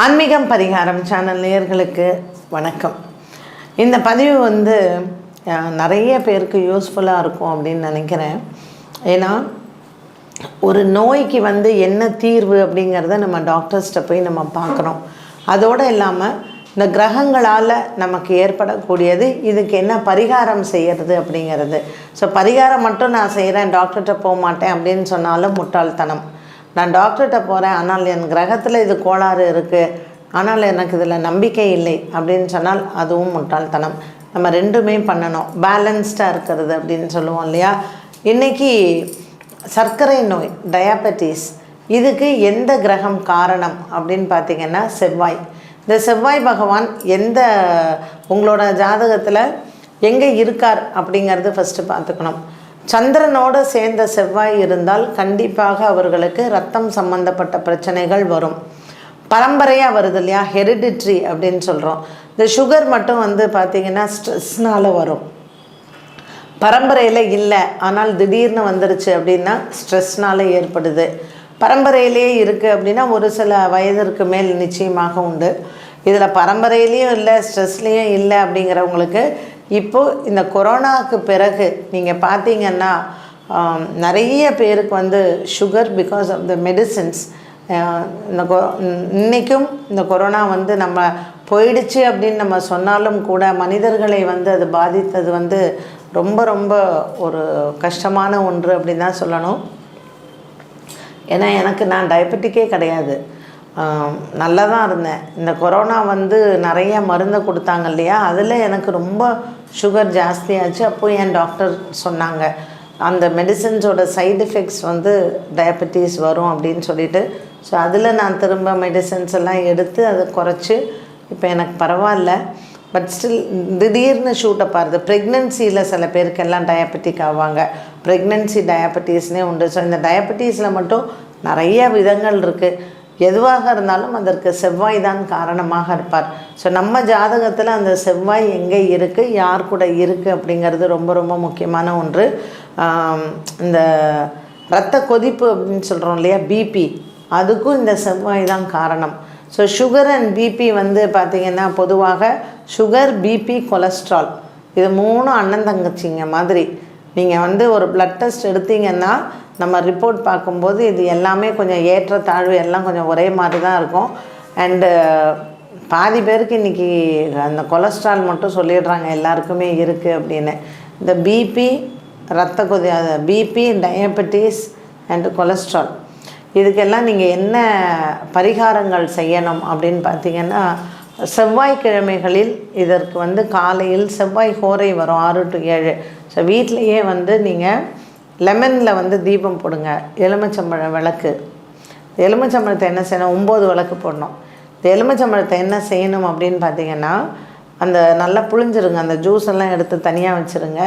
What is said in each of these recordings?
ஆன்மீகம் பரிகாரம் சேனல் நேயர்களுக்கு வணக்கம். இந்த பதிவு வந்து நிறைய பேருக்கு யூஸ்ஃபுல்லாக இருக்கும் அப்படின்னு நினைக்கிறேன். ஏன்னா ஒரு நோய்க்கு வந்து என்ன தீர்வு அப்படிங்கிறத நம்ம டாக்டர்ஸ்கிட்ட போய் நம்ம பார்க்குறோம் அதோடு இல்லாமல் இந்த கிரகங்களால் நமக்கு ஏற்படக்கூடியது இதுக்கு என்ன பரிகாரம் செய்கிறது அப்படிங்கிறது. ஸோ பரிகாரம் மட்டும் நான் செய்கிறேன் டாக்டர்கிட்ட போக மாட்டேன் அப்படின்னு சொன்னாலும் முட்டாள்தனம். நான் டாக்டர்கிட்ட போகிறேன் ஆனால் என் கிரகத்தில் இது கோளாறு இருக்குது ஆனால் எனக்கு இதில் நம்பிக்கை இல்லை அப்படின்னு சொன்னால் அதுவும் முட்டாள்தனம். நம்ம ரெண்டுமே பண்ணணும். பேலன்ஸ்டாக இருக்கிறது அப்படின்னு சொல்லுவோம் இல்லையா? இன்றைக்கி சர்க்கரை நோய் டயாபெட்டிஸ் இதுக்கு எந்த கிரகம் காரணம் அப்படின்னு பார்த்தீங்கன்னா செவ்வாய். இந்த செவ்வாய் பகவான் எந்த உங்களோட ஜாதகத்தில் எங்கே இருக்கார் அப்படிங்கிறது ஃபஸ்ட்டு பார்த்துக்கணும். சந்திரனோடு சேர்ந்த செவ்வாய் இருந்தால் கண்டிப்பாக அவர்களுக்கு ரத்தம் சம்பந்தப்பட்ட பிரச்சனைகள் வரும். பரம்பரையாக வருது இல்லையா? ஹெரிடிட்ரி அப்படின்னு சொல்கிறோம் இந்த சுகர் மட்டும் வந்து பார்த்திங்கன்னா ஸ்ட்ரெஸ்னால் வரும். பரம்பரையில் இல்லை. ஆனால் திடீர்னு வந்துருச்சு அப்படின்னா ஸ்ட்ரெஸ்னால் ஏற்படுது. பரம்பரையிலேயே இருக்குது அப்படின்னா ஒரு சில வயதிற்கு மேல் நிச்சயமாக உண்டு. இதில் பரம்பரையிலையும் இல்லை ஸ்ட்ரெஸ்லேயும் இல்லை அப்படிங்கிறவங்களுக்கு இப்போது இந்த கொரோனாவுக்கு பிறகு நீங்கள் பார்த்தீங்கன்னா நிறைய பேருக்கு வந்து sugar because of the medicines இந்த கொ இன்றைக்கும் இந்த கொரோனா வந்து நம்ம போயிடுச்சு அப்படின்னு நம்ம சொன்னாலும் கூட மனிதர்களை வந்து அது பாதித்தது வந்து ரொம்ப ரொம்ப ஒரு கஷ்டமான ஒன்று அப்படின்னு தான் சொல்லணும். ஏன்னா எனக்கு நான் டயபெட்டிக்கே கிடையாது. நல்லா தான் இருந்தேன். இந்த கொரோனா வந்து நிறைய மருந்து கொடுத்தாங்க இல்லையா? அதில் எனக்கு ரொம்ப சுகர் ஜாஸ்தியாச்சு. அப்போ என் டாக்டர் சொன்னாங்க அந்த மெடிசின்ஸோட சைடு எஃபெக்ட்ஸ் வந்து டயபெட்டிஸ் வரும் அப்படின்னு சொல்லிட்டு. ஸோ அதில் நான் திரும்ப மெடிசன்ஸ் எல்லாம் எடுத்து அதை குறைச்சி இப்போ எனக்கு பரவாயில்ல. பட் ஸ்டில் திடீர்னு ஷூட்டை பாருது ப்ரெக்னென்சியில் சில பேருக்கெல்லாம் டயபெட்டிக் ஆவாங்க. ப்ரெக்னென்சி டயபெட்டிஸ்னே உண்டு. ஸோ இந்த டயபெட்டிஸில் மட்டும் நிறைய விதங்கள் இருக்குது எதுவாக இருந்தாலும் அதற்கு செவ்வாய் தான் காரணமாக இருப்பார். ஸோ நம்ம ஜாதகத்தில் அந்த செவ்வாய் எங்கே இருக்குது யார் கூட இருக்குது அப்படிங்கிறது ரொம்ப ரொம்ப முக்கியமான ஒன்று. இந்த இரத்த கொதிப்பு அப்படின்னு சொல்கிறோம் இல்லையா பிபி அதுக்கும் இந்த செவ்வாய் தான் காரணம். ஸோ சுகர் அண்ட் பிபி வந்து பார்த்திங்கன்னா பொதுவாக சுகர் பிபி கொலஸ்ட்ரால் இது மூணும் அண்ணன் தங்கச்சிங்க மாதிரி. நீங்கள் வந்து ஒரு ப்ளட் டெஸ்ட் எடுத்தீங்கன்னா நம்ம ரிப்போர்ட் பார்க்கும்போது இது எல்லாமே கொஞ்சம் ஏற்ற தாழ்வு எல்லாம் கொஞ்சம் ஒரே மாதிரி தான் இருக்கும். அண்டு பாதி பேருக்கு இன்றைக்கி அந்த கொலஸ்ட்ரால் மட்டும் சொல்லிடுறாங்க எல்லாருக்குமே இருக்குது அப்படின்னு. இந்த பிபி ரத்த கொதி பிபி டயபெட்டிஸ் அண்டு கொலஸ்ட்ரால் இதுக்கெல்லாம் நீங்கள் என்ன பரிகாரங்கள் செய்யணும் அப்படின்னு பார்த்தீங்கன்னா செவ்வாய்க்கிழமைகளில் இதற்கு வந்து காலையில் செவ்வாய் ஹோரை வரும் ஆறு டு ஏழு. ஸோ வீட்டிலையே வந்து நீங்கள் லெமனில் வந்து தீபம் போடுங்க. எலுமிச்சம்பழம் விளக்கு. எலுமிச்சம்பழத்தை என்ன செய்யணும்? ஒம்பது விளக்கு போடணும். இந்த எலுமிச்சம்பழத்தை என்ன செய்யணும் அப்படின்னு பார்த்தீங்கன்னா அந்த நல்லா புழிஞ்சிருங்க. அந்த ஜூஸ் எல்லாம் எடுத்து தனியாக வச்சுருங்க.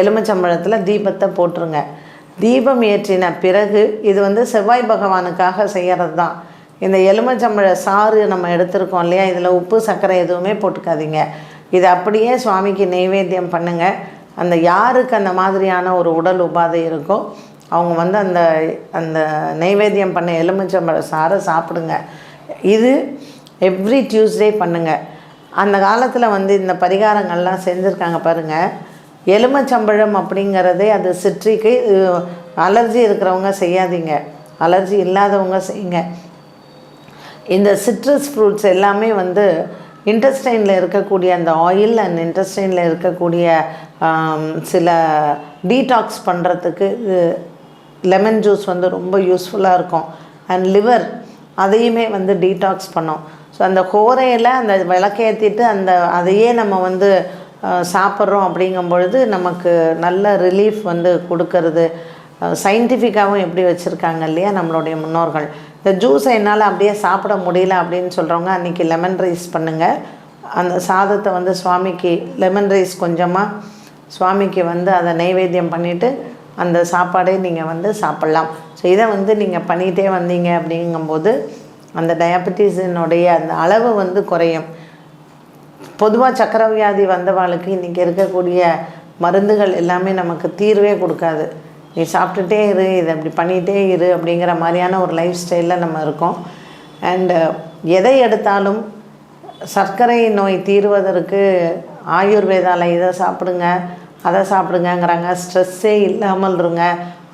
எலுமிச்சம்பழத்தில் தீபத்தை போட்டுருங்க. தீபம் ஏற்றின பிறகு இது வந்து செவ்வாய் பகவானுக்காக செய்கிறது தான் இந்த எலுமிச்சம்பழ சாறு நம்ம எடுத்திருக்கோம் இல்லையா? இதில் உப்பு சர்க்கரை எதுவுமே போட்டுக்காதீங்க. இதை அப்படியே சுவாமிக்கு நெய்வேத்தியம் பண்ணுங்கள் அந்த யாருக்கு அந்த மாதிரியான ஒரு உடல் உபாதை இருக்கோ அவங்க வந்து அந்த அந்த நெய்வேத்தியம் பண்ண எலுமிச்சம்பழ சாறை சாப்பிடுங்க. இது எவ்ரி டியூஸ்டே பண்ணுங்கள் அந்த காலத்தில் வந்து இந்த பரிகாரங்கள்லாம் செஞ்சுருக்காங்க பாருங்கள் எலுமிச்சம்பழம் அப்படிங்கிறதே அது சிட்ரிக்கு அலர்ஜி இருக்கிறவங்க செய்யாதீங்க. அலர்ஜி இல்லாதவங்க செய்யுங்க. இந்த சிட்ரஸ் ஃப்ரூட்ஸ் எல்லாமே வந்து இன்டஸ்டைனில் இருக்கக்கூடிய அந்த ஆயில் அண்ட் இன்டெஸ்டைனில் இருக்கக்கூடிய சில டீடாக்ஸ் பண்ணுறதுக்கு லெமன் ஜூஸ் வந்து ரொம்ப யூஸ்ஃபுல்லாக இருக்கும். அண்ட் லிவர் அதையுமே வந்து டீடாக்ஸ் பண்ணும். ஸோ அந்த கோரையில் அந்த விளக்கேற்றிட்டு அந்த அதையே நம்ம வந்து சாப்பிட்றோம் அப்படிங்கும் பொழுது நமக்கு நல்ல ரிலீஃப் வந்து கொடுக்கறது. சயின்டிஃபிக்காகவும் எப்படி வச்சுருக்காங்க இல்லையா நம்மளுடைய முன்னோர்கள். இந்த ஜூஸை என்னால் அப்படியே சாப்பிட முடியல அப்படின்னு சொல்கிறவங்க அன்றைக்கி லெமன் ரைஸ் பண்ணுங்கள் அந்த சாதத்தை வந்து சுவாமிக்கு லெமன் ரைஸ் கொஞ்சமாக சுவாமிக்கு வந்து அதை நைவேத்தியம் பண்ணிவிட்டு அந்த சாப்பாடே நீங்கள் வந்து சாப்பிட்லாம். ஸோ இதை வந்து நீங்கள் பண்ணிகிட்டே வந்தீங்க அப்படிங்கும்போது அந்த டயபெட்டிஸினுடைய அந்த அளவு வந்து குறையும். பொதுவாக சக்கரை வியாதி வந்தவாளுக்கு இன்றைக்கி இருக்கக்கூடிய மருந்துகள் எல்லாமே நமக்கு தீர்வே கொடுக்காது. நீ சாப்பிட்டுட்டே இரு இதை அப்படி பண்ணிகிட்டே இரு அப்படிங்கிற மாதிரியான ஒரு லைஃப் ஸ்டைலில் நம்ம இருக்கோம். அண்டு எதை எடுத்தாலும் சர்க்கரை நோய் தீர்வதற்கு ஆயுர்வேதாவில் இதை சாப்பிடுங்க அதை சாப்பிடுங்கங்கிறாங்க. ஸ்ட்ரெஸ்ஸே இல்லாமல் இருங்க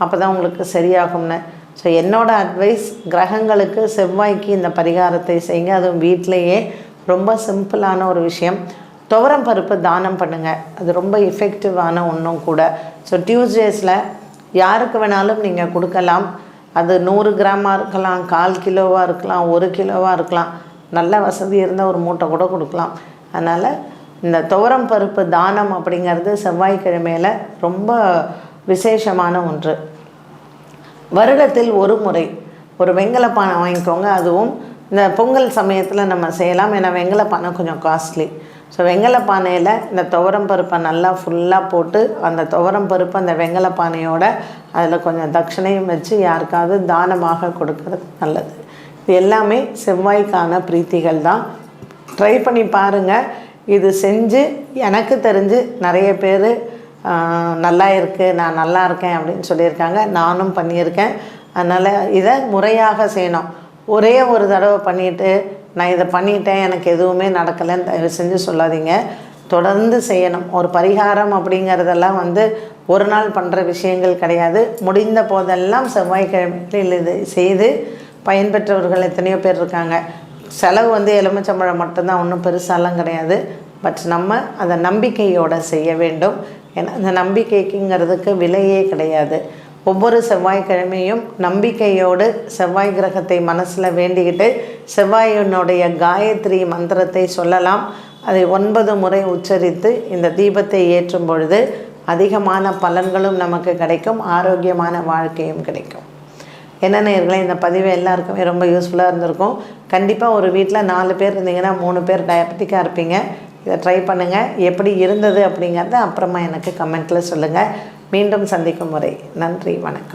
அப்போ தான் உங்களுக்கு சரியாகும்னு. ஸோ என்னோடய அட்வைஸ் கிரகங்களுக்கு செவ்வாய்க்கு இந்த பரிகாரத்தை செய்யுங்க. அதுவும் வீட்டிலையே ரொம்ப சிம்பிளான ஒரு விஷயம். துவரம் பருப்பு தானம் பண்ணுங்கள் அது ரொம்ப எஃபெக்டிவான ஒன்றும் கூட. ஸோ டியூஸ்டேஸில் யாருக்கு வேணாலும் நீங்கள் கொடுக்கலாம். அது நூறு கிராமாக இருக்கலாம் கால் கிலோவாக இருக்கலாம் ஒரு கிலோவாக இருக்கலாம். நல்ல வசதி இருந்தால் ஒரு மூட்டை கூட கொடுக்கலாம். அதனால் இந்த துவரம் பருப்பு தானம் அப்படிங்கிறது செவ்வாய்க்கிழமையில் ரொம்ப விசேஷமான ஒன்று. வருடத்தில் ஒரு முறை ஒரு வெங்கல பானை வாங்கிக்கோங்க. அதுவும் இந்த பொங்கல் சமயத்தில் நம்ம செய்யலாம். ஏன்னா வெங்கல பானை கொஞ்சம் காஸ்ட்லி ஸோ வெங்கல பானையில் இந்த துவரம் பருப்பை நல்லா ஃபுல்லாக போட்டு அந்த துவரம் பருப்பு அந்த வெங்கல பானையோட அதில் கொஞ்சம் தட்சணையும் வச்சு யாருக்காவது தானமாக கொடுக்கறது நல்லது. இது எல்லாமே செவ்வாய்க்கான பிரீத்திகள் தான். ட்ரை பண்ணி பாருங்கள் இது செஞ்சு எனக்கு தெரிஞ்சு நிறைய பேர் நல்லா இருக்குது நான் நல்லா இருக்கேன் அப்படின்னு சொல்லியிருக்காங்க. நானும் பண்ணியிருக்கேன். அதனால் இதை முறையாக செய்யணும். ஒரே ஒரு தடவை பண்ணிவிட்டு நான் இதை பண்ணிட்டேன் எனக்கு எதுவுமே நடக்கலைன்னு தயவு செஞ்சு சொல்லாதீங்க. தொடர்ந்து செய்யணும். ஒரு பரிகாரம் அப்படிங்கிறதெல்லாம் வந்து ஒரு நாள் பண்ணுற விஷயங்கள் கிடையாது. முடிந்த போதெல்லாம் செவ்வாய்க்கிழமையில் இது செய்து பயன்பெற்றவர்கள் எத்தனையோ பேர் இருக்காங்க. செலவு வந்து எலுமிச்சம்பழம் மட்டும்தான் ஒன்றும் பெருசாலாம் கிடையாது. பட் நம்ம அதை நம்பிக்கையோடு செய்ய வேண்டும். ஏன்னா அந்த நம்பிக்கைக்குங்கிறதுக்கு விலையே கிடையாது. ஒவ்வொரு செவ்வாய்க்கிழமையும் நம்பிக்கையோடு செவ்வாய் கிரகத்தை மனசில் வேண்டிக்கிட்டு செவ்வாயினுடைய காயத்ரி மந்திரத்தை சொல்லலாம். அதை ஒன்பது முறை உச்சரித்து இந்த தீபத்தை ஏற்றும் பொழுது அதிகமான பலன்களும் நமக்கு கிடைக்கும் ஆரோக்கியமான வாழ்க்கையும் கிடைக்கும். என்ன நேர்களை இந்த பதிவு எல்லாருக்குமே ரொம்ப யூஸ்ஃபுல்லாக இருந்திருக்கும். கண்டிப்பாக ஒரு வீட்டில் நாலு பேர் இருந்தீங்கன்னா மூணு பேர் டயபெட்டிக்காக இருப்பீங்க. இதை ட்ரை பண்ணுங்கள் எப்படி இருந்தது அப்படிங்கிறத அப்புறமா எனக்கு கமெண்ட்டில் சொல்லுங்கள் மீண்டும் சந்திக்கும் முறை. நன்றி வணக்கம்.